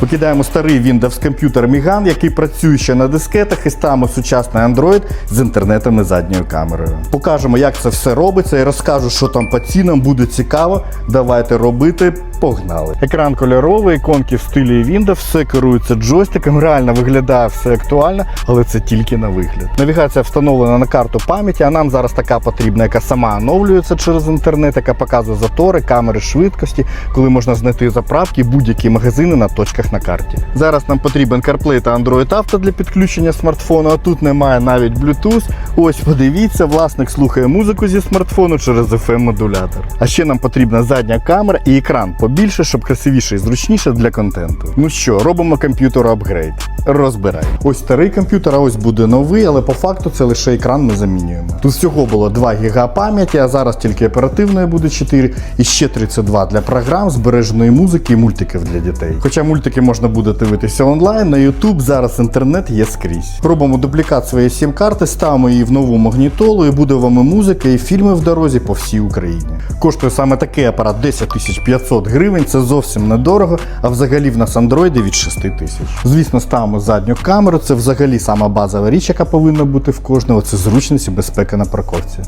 Покидаємо старий Windows комп'ютер Міган, який працює ще на дискетах, і ставимо сучасний Android з інтернетом і задньою камерою. Покажемо, як це все робиться, і розкажу, що там по цінам буде цікаво. Давайте робити. Погнали. Екран кольоровий, іконки в стилі Windows, все керується джойстиком, реально виглядає все актуально, але це тільки на вигляд. Навігація встановлена на карту пам'яті, а нам зараз така потрібна, яка сама оновлюється через інтернет, яка показує затори, камери швидкості, коли можна знайти заправки, будь-які магазини на точках на карті. Зараз нам потрібен CarPlay та Android Auto для підключення смартфону, а тут немає навіть Bluetooth. Ось подивіться, власник слухає музику зі смартфону через FM-модулятор. А ще нам потрібна задня камера і екран побільше, щоб красивіше і зручніше для контенту. Ну що, робимо комп'ютеру апгрейд. Розбирай. Ось старий комп'ютер, а ось буде новий, але по факту це лише екран ми замінюємо. Тут всього було 2 ГБ пам'яті, а зараз тільки оперативної буде 4 і ще 32 для програм, збереженої музики і мультиків для дітей. Хоча мультики можна буде дивитися онлайн, на YouTube зараз інтернет є скрізь. Робимо дуплікат своєї сім-карти, ставимо її в нову магнітолу і буде вам і музика, і фільми в дорозі по всій Україні. Коштує саме такий апарат 10 500 гривень, це зовсім недорого, а взагалі в нас андроїди від 6 тисяч. Звісно, ставимо задню камеру, це взагалі сама базова річ, яка повинна бути в кожного. Це зручність і безпека на парковці.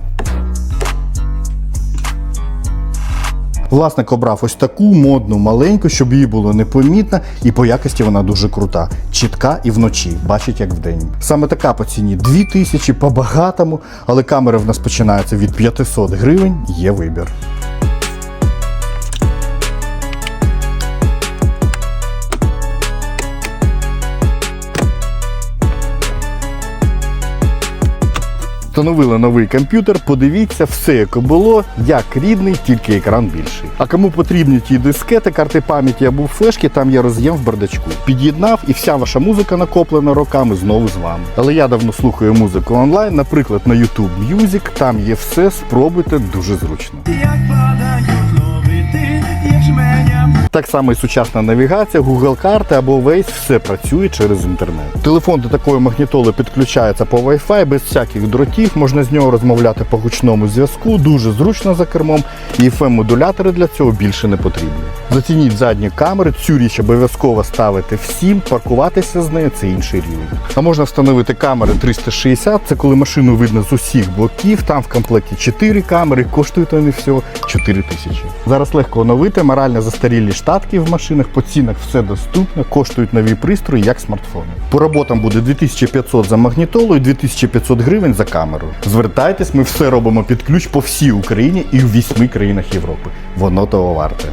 Власник обрав ось таку модну маленьку, щоб її було непомітно, і по якості вона дуже крута, чітка і вночі, бачить як вдень. Саме така по ціні 2000 по багатому, але камери в нас починаються від 500 гривень, є вибір. Встановили новий комп'ютер, подивіться, все як було, як рідний, тільки екран більший. А кому потрібні ті дискети, карти пам'яті або флешки, там я роз'єм в бардачку. Під'єднав і вся ваша музика накоплена роками знову з вами. Але я давно слухаю музику онлайн, наприклад, на YouTube Music, там є все, спробуйте дуже зручно. Як Так само і сучасна навігація, Google карти або Waze, все працює через інтернет. Телефон до такої магнітоли підключається по Wi-Fi без всяких дротів, можна з нього розмовляти по гучному зв'язку, дуже зручно за кермом, і FM-модулятори для цього більше не потрібні. Зацініть задні камери, цю річ обов'язково ставити всім, паркуватися з нею це інший рівень. А можна встановити камери 360, це коли машину видно з усіх боків, там в комплекті 4 камери, коштують вони всього 4 тисячі. Зараз легко оновити, морально застарілі штатки в машинах, по цінах все доступно, коштують нові пристрої, як смартфони. По роботам буде 2500 за магнітолу і 2500 гривень за камеру. Звертайтесь, ми все робимо під ключ по всій Україні і в вісьми країнах Європи. Воно того варте.